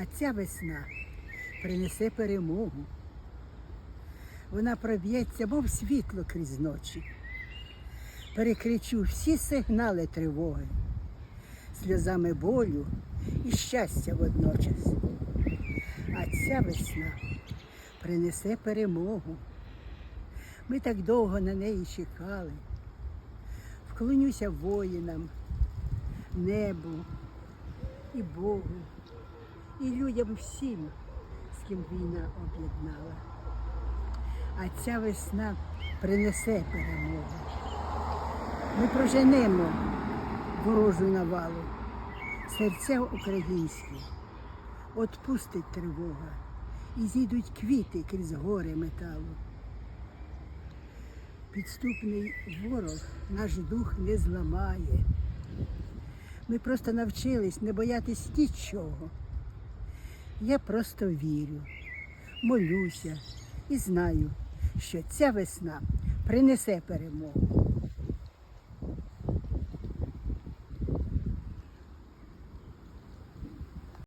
А ця весна принесе перемогу. Вона проб'ється, мов світло крізь ночі. Перекричу всі сигнали тривоги, сльозами болю і щастя водночас. А ця весна принесе перемогу. Ми так довго на неї чекали. Вклонюся воїнам, небу і Богу, і людям всім, з ким війна об'єднала. А ця весна принесе перемогу. Ми проженемо ворожу навалу, серця українські, отпустить тривога, і зійдуть квіти крізь гори металу. Підступний ворог наш дух не зламає. Ми просто навчились не боятись нічого. Я просто вірю, молюся і знаю, що ця весна принесе перемогу.